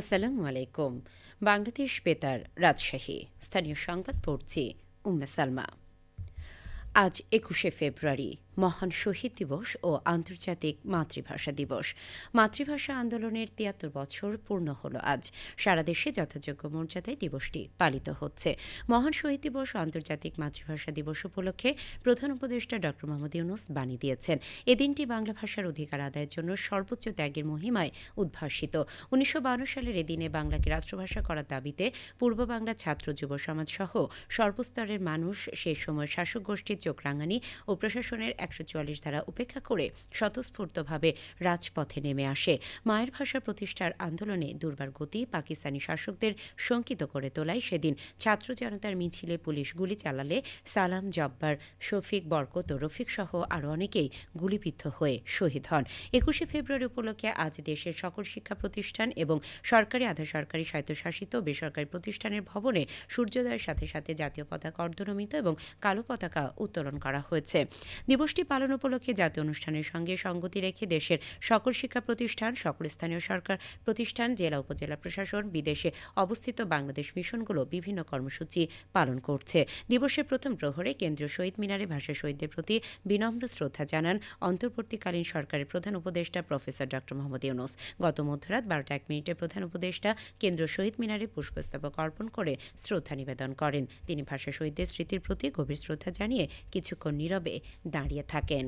আসসালামু আলাইকুম। বাংলাদেশ বেতার রাজশাহী। স্থানীয় সংবাদ পড়ছি উম্মে সালমা। আজ একুশে ফেব্রুয়ারি মহান শহীদ দিবস ও আন্তর্জাতিক মাতৃভাষা দিবস। মাতৃভাষা আন্দোলনের তিয়াত্তর বছর পূর্ণ হল আজ। সারা দেশে যথাযোগ্য মর্যাদায় দিবসটি পালিত হচ্ছে। মহান শহীদ দিবস ও আন্তর্জাতিক মাতৃভাষা দিবস উপলক্ষে প্রধান উপদেষ্টা ড মোহাম্মদ ইউনুস বাণী দিয়েছেন। এ দিনটি বাংলা ভাষার অধিকার আদায়ের জন্য সর্বোচ্চ ত্যাগের মহিমায় উদ্ভাসিত। উনিশশো সালের এদিনে বাংলাকে রাষ্ট্রভাষা করার দাবিতে পূর্ব বাংলা ছাত্র যুব সমাজ সহ সর্বস্তরের মানুষ সে সময় শাসক গোষ্ঠীর চোখ রাঙানি ও প্রশাসনের একশো চুয়াল্লিশ ধারা উপেক্ষা করে স্বতঃস্ফূর্তভাবে রাজপথে নেমে আসে। মায়ের ভাষা প্রতিষ্ঠার আন্দোলনে দুর্বার গতি পাকিস্তানি শাসকদের শঙ্কিত করে তোলায় সেদিন ছাত্র জনতার মিছিলে পুলিশ গুলি চালালে সালাম, জব্বার, শফিক, বরকত রফিক সহ আরও অনেকেই গুলিবিদ্ধ হয়ে শহীদ হন। একুশে ফেব্রুয়ারি উপলক্ষে আজ দেশের সকল শিক্ষা প্রতিষ্ঠান এবং সরকারি আধা সরকারি স্বায়ত্তশাসিত বেসরকারি প্রতিষ্ঠানের ভবনে সূর্যোদয়ের সাথে সাথে জাতীয় পতাকা অর্ধনমিত এবং কালো পতাকা উত্তোলন করা হয়েছে। দিবসটি পালন উপলক্ষে জাতীয় অনুষ্ঠানের সঙ্গে সঙ্গতি রেখে দেশের সকল শিক্ষা প্রতিষ্ঠান, সকল স্থানীয় সরকার প্রতিষ্ঠান, জেলা উপজেলা প্রশাসন, বিদেশে অবস্থিত বাংলাদেশ মিশনগুলো বিভিন্ন কর্মসূচি পালন করছে। দিবসের প্রথম প্রহরে কেন্দ্রীয় শহীদ মিনারে ভাষা শহীদদের প্রতি বিনম্র শ্রদ্ধা জানান অন্তর্বর্তীকালীন সরকারের প্রধান উপদেষ্টা প্রফেসর ড মোহাম্মদ ইউনুস। গত মধ্যরাত বারোটা এক মিনিটে প্রধান উপদেষ্টা কেন্দ্রীয় শহীদ মিনারে পুষ্পস্তবক অর্পণ করে শ্রদ্ধা নিবেদন করেন। তিনি ভাষা শহীদদের স্মৃতির প্রতি গভীর শ্রদ্ধা জানিয়ে কিছুক্ষণ নীরবে দাঁড়িয়ে থাকেন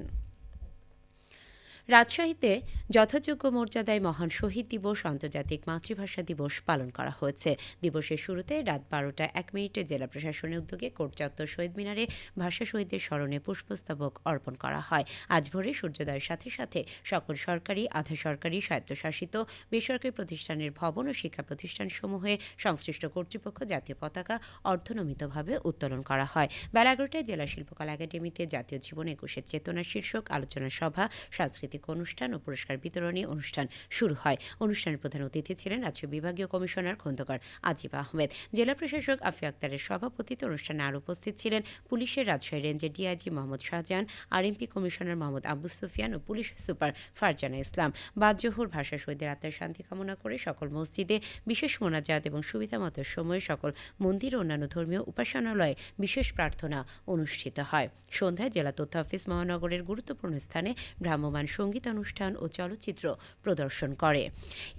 রাজশাহীতে যথাযোগ্য মর্যাদায় মহান শহীদ দিবস, আন্তর্জাতিক মাতৃভাষা দিবস পালন করা হয়েছে। দিবসের শুরুতে রাত বারোটা এক মিনিটে জেলা প্রশাসনের উদ্যোগে কোর্ট চত্বর শহীদ মিনারে ভাষা শহীদদের স্মরণে পুষ্পস্তবক অর্পণ করা হয়। আজ ভোরে সূর্যোদয়ের সাথে সাথে সকল সরকারি, আধা সরকারি, স্বায়ত্তশাসিত, বেসরকারি প্রতিষ্ঠানের ভবন ও শিক্ষা প্রতিষ্ঠানসমূহে সংশ্লিষ্ট কর্তৃপক্ষ জাতীয় পতাকা অর্ধনমিতভাবে উত্তোলন করা হয়। বেলা এগারোটায় জেলা শিল্পকলা একাডেমিতে জাতীয় জীবন একুশের চেতনা শীর্ষক আলোচনা সভা, সাংস্কৃতিক অনুষ্ঠান ও পুরস্কার বিতরণী অনুষ্ঠান শুরু হয়। অনুষ্ঠানের প্রধান অতিথি ছিলেন রাজ্য বিভাগীয় কমিশনার খন্দকার আজিব আহমেদ। জেলা প্রশাসক আফি আক্তারের সভাপতিত্বে অনুষ্ঠানে আর উপস্থিত ছিলেন পুলিশের রাজশাহী রেঞ্জের DIG Mohammad Shahjahan, RMP commissioner Mohammad Abu Sufian ও পুলিশ সুপার ফারজানা ইসলাম। বাদজোহর ভাষা শহীদের আত্মার শান্তি কামনা করে সকল মসজিদে বিশেষ মোনাজাত এবং সুবিধামতো সময়ে সকল মন্দির ও অন্যান্য ধর্মীয় উপাসনালয়ে বিশেষ প্রার্থনা অনুষ্ঠিত হয়। সন্ধ্যায় জেলা তথ্য অফিস মহানগরের গুরুত্বপূর্ণ স্থানে ভ্রাম্যমাণ সঙ্গীতানুষ্ঠান ও চলচ্চিত্র প্রদর্শন করে।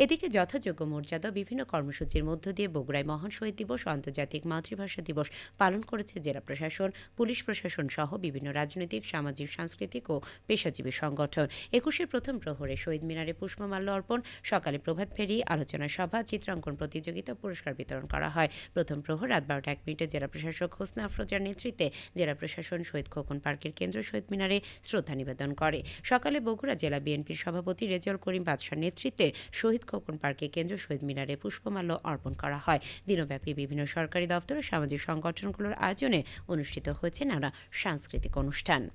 এদিকে যথাযোগ্য মর্যাদা বিভিন্ন কর্মসূচির মধ্য দিয়ে বগুড়ায় মহান শহীদ দিবস আন্তর্জাতিক মাতৃভাষা দিবস পালন করেছে জেলা প্রশাসন, পুলিশ প্রশাসন সহ বিভিন্ন রাজনৈতিক, সামাজিক, সাংস্কৃতিক ও পেশাজীবী সংগঠন। একুশের প্রথম প্রহরে শহীদ মিনারে পুষ্পমাল্য অর্পণ, সকালে প্রভাত ফেরি, আলোচনা সভা, চিত্রাঙ্কন প্রতিযোগিতা, পুরস্কার বিতরণ করা হয়। প্রথম প্রহর রাত বারোটা এক মিনিটে জেলা প্রশাসক হোসনা আফরোজার নেতৃত্বে জেলা প্রশাসন শহীদ খোকন পার্কের কেন্দ্র শহীদ মিনারে শ্রদ্ধা নিবেদন করে। সকালে বগুড়া জেলা বিএনপির সভাপতি রেজাউল করিম বাদশার নেতৃত্বে শহীদ খোকন পার্কে কেন্দ্র শহীদ মিনারে পুষ্পমাল্য অর্পণ করা হয়। দিনব্যাপী বিভিন্ন সরকারি দপ্তর ও সামাজিক সংগঠনগুলোর আয়োজনে অনুষ্ঠিত হয়েছে নানা সাংস্কৃতিক অনুষ্ঠান।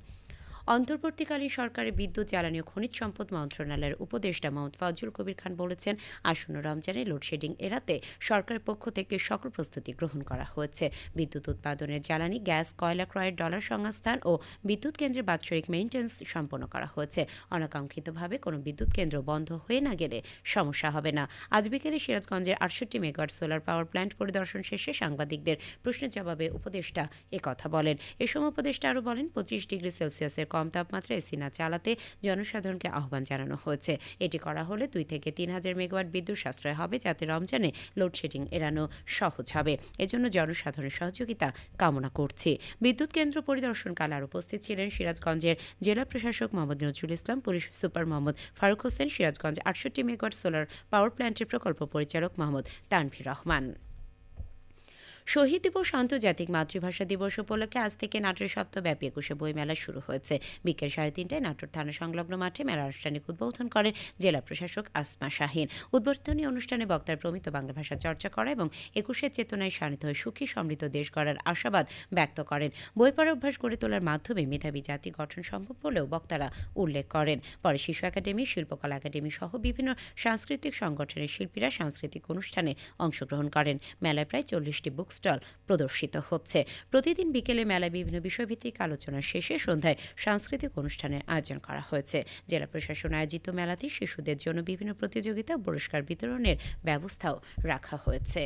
অন্তর্বর্তীকালীন সরকারের বিদ্যুৎ, জ্বালানি ও খনিজ সম্পদ মন্ত্রণালয়ের উপদেষ্টা মোহাম্মদ ফজল কবির খান বলেছেন, আসন্ন রমজানে লোডশেডিং এড়াতে সরকারের পক্ষ থেকে সকল প্রস্তুতি গ্রহণ করা হয়েছে। বিদ্যুৎ উৎপাদনের জ্বালানি, গ্যাস, কয়লা ক্রয়ের ডলার সংস্থান ও বিদ্যুৎ কেন্দ্রের বাৎসরিক মেইনটেন্স সম্পন্ন করা হয়েছে। অনাকাঙ্ক্ষিতভাবে কোনো বিদ্যুৎ কেন্দ্র বন্ধ হয়ে না গেলে সমস্যা হবে না। আজ বিকেলে সিরাজগঞ্জের আটষট্টি মেগাওয়াট সোলার পাওয়ার প্ল্যান্ট পরিদর্শন শেষে সাংবাদিকদের প্রশ্নের জবাবে উপদেষ্টা একথা বলেন। এ সময় উপদেষ্টা আরও বলেন, পঁচিশ ডিগ্রি সেলসিয়াসের কম তাপমাত্রায় এসি না চালাতে জনসাধারণকে আহ্বান জানানো হয়েছে। এটি করা হলে দুই থেকে তিন হাজার মেগাওয়াট বিদ্যুৎ সাশ্রয় হবে, যাতে রমজানে লোডশেডিং এড়ানো সহজ হবে। এজন্য জনসাধারণের সহযোগিতা কামনা করছি। বিদ্যুৎ কেন্দ্র পরিদর্শনকালে আর উপস্থিত ছিলেন সিরাজগঞ্জের জেলা প্রশাসক মোহাম্মদ নজরুল ইসলাম, পুলিশ সুপার মোহাম্মদ ফারুক হোসেন, সিরাজগঞ্জ আটষট্টি মেগাওয়াট সোলার পাওয়ার প্ল্যান্টের প্রকল্প পরিচালক মোহাম্মদ তানভীর রহমান। শহীদ দিবস, আন্তর্জাতিক মাতৃভাষা দিবস উপলক্ষে আজ থেকে নাটোর সপ্তাহব্যাপী একুশে বইমেলা শুরু হয়েছে। বিকেল সাড়ে তিনটায় নাটোর থানা সংলগ্ন মাঠে মেলা আনুষ্ঠানিক উদ্বোধন করেন জেলা প্রশাসক আসমা শাহিন। উদ্বোধনী অনুষ্ঠানে বক্তার প্রমিত বাংলা ভাষা চর্চা করা এবং একুশের চেতনায় শানিত হয়ে সুখী সমৃদ্ধ দেশ গড়ার আশাবাদ ব্যক্ত করেন। বই পড়ার অভ্যাস গড়ে তোলার মাধ্যমে মেধাবী জাতি গঠন সম্ভব বলেও বক্তারা উল্লেখ করেন। পরে শিশু একাডেমি, শিল্পকলা একাডেমি সহ বিভিন্ন সাংস্কৃতিক সংগঠনের শিল্পীরা সাংস্কৃতিক অনুষ্ঠানে অংশগ্রহণ করেন। মেলায় প্রায় চল্লিশটি বুক স্টল প্রদর্শিত হচ্ছে। প্রতিদিন বিকেলে মেলায় বিভিন্ন বিষয়ভিত্তিক আলোচনা শেষে সন্ধ্যায় সাংস্কৃতিক অনুষ্ঠানের আয়োজন করা হয়েছে। জেলা প্রশাসন আয়োজিত মেলাতে শিশুদের জন্য বিভিন্ন প্রতিযোগিতা পুরস্কার বিতরণের ব্যবস্থাও রাখা হয়েছে।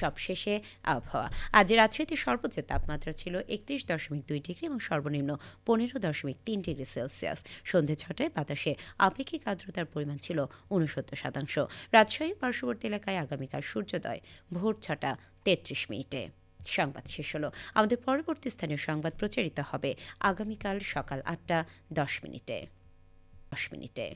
সবশেষে আবহাওয়া। আজ রাজশাহীতে সর্বোচ্চ তাপমাত্রা ছিল একত্রিশ দশমিক দুই ডিগ্রি এবং সর্বনিম্ন পনেরো দশমিক তিন ডিগ্রি সেলসিয়াস। সন্ধে ছটায় বাতাসে আপেক্ষিক আর্দ্রতার পরিমাণ ছিল উনসত্তর শতাংশ। রাজশাহী পার্শ্ববর্তী এলাকায় আগামীকাল সূর্যোদয়, ভোর ছটা তেত্রিশ মিনিটে। সংবাদ শেষ হলো। আমাদের পরবর্তী স্থানীয় সংবাদ প্রচারিত হবে আগামীকাল সকাল আটটা দশ মিনিটে। দশ মিনিটে।